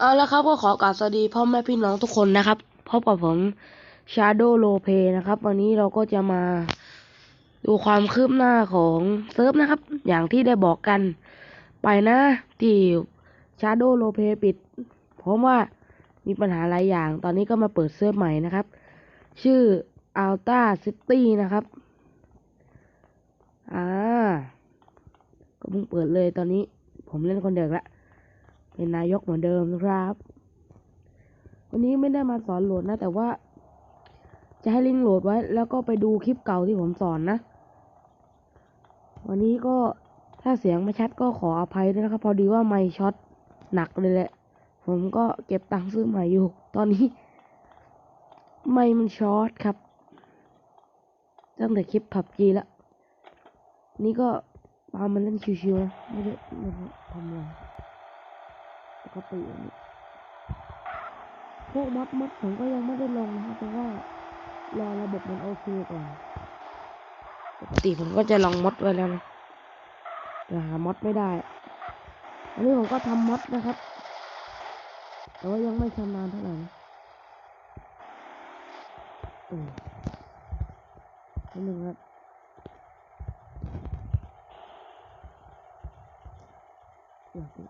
เอาละครับก็ขอกราบสวัสดีพ่อแม่พี่น้องทุกคนนะครับพบกับผม Shadow r o l e p a y นะครับ วันนี้เราก็จะมาดูความคืบหน้าของเซิร์ฟนะครับ อย่างที่ได้บอกกัน ไปนะที่ Shadow r o l e p a y ปิด เพราะว่ามีปัญหาหลายอย่าง ตอนนี้ก็มาเปิดเซิร์ฟใหม่นะครับ ชื่อ Alta City นะครับ อ่า ก็เพิ่งเปิดเลยตอนนี้ ผมเล่นคนเดียวละ เป็นนายกเหมือนเดิมนะครับ วันนี้ไม่ได้มาสอนโหลดนะ แต่ว่า จะให้ลิงก์โหลดไว้ แล้วก็ไปดูคลิปเก่าที่ผมสอนนะ วันนี้ก็ถ้าเสียงไม่ชัดก็ขออภัยด้วยนะครับ พอดีว่าไม่ช็อตหนักเลยแหละ ผมก็เก็บตังค์ซื้อใหม่อยู่ ตอนนี้ ไม่มันช็อตครับตั้งแต่คลิปผับจีแล้วนี่ก็ปามันเล่นชิวๆนะไม่ได้ไม่ได้ทำอะไร ปกติอันนี้พวกมัดมัดผมก็ยังไม่ได้ลงนะครับเพราะว่ารอระบบมันโอเคก่อน ปกติผมก็จะลองมดไว้แล้วนะแต่หามดไม่ได้ อันนี้ผมก็ทำมดนะครับ แต่ว่ายังไม่ชำนาญเท่าไหร่นะอืมนิดนึงครับอยากดู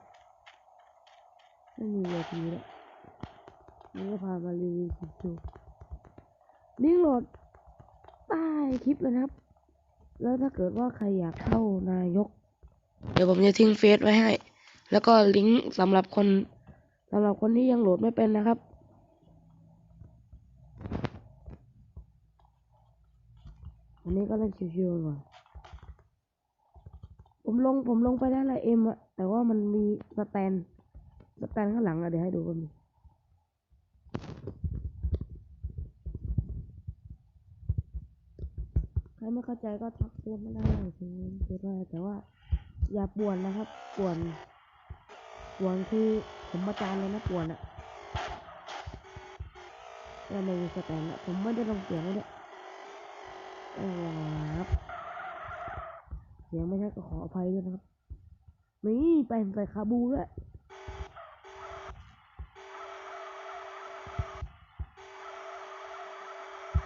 ไม่มีเวทีแล้วนี่ก็พามารีวิวคลิปดูลิงก์โหลดใต้คลิปเลยนะครับ แล้วถ้าเกิดว่าใครอยากเข้านายก เดี๋ยวผมจะทิ้งเฟซไว้ให้ แล้วก็ลิงก์สำหรับคนสำหรับคนที่ยังโหลดไม่เป็นนะครับวันนี้ก็เล่นชิวๆก่อนผมลงผมลงไปได้ละเอ็มอะแต่ว่ามันมีสแตน สแตนข้างหลังอะเดี๋ยวให้ดูกันดิใครไม่เข้าใจก็ทักเฟซมาได้ถึงเฟซได้แต่ว่า อย่าป่วนนะครับป่วนป่วนคือผมประจานเลยนะป่วนอะแล้วในสแตนอะผมไม่ได้ลงเสียงไว้ด้วยเออครับเสียงไม่ใช่ก็ขออภัยด้วยนะครับ นี่ไปใส่คาบูด้วย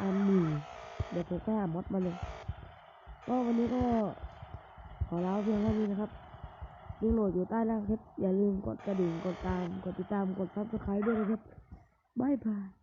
อันหนึ่งเดี๋ยวผมไปหามดมาเลย ก็วันนี้ก็ขอลาเพียงเท่านี้นะครับยิงโหลดอยู่ใต้ล่างคลิปอย่าลืมกดกระดิ่ง กดตาม กดติดตาม กดซับสไครต์ด้วยนะครับ บ๊ายบาย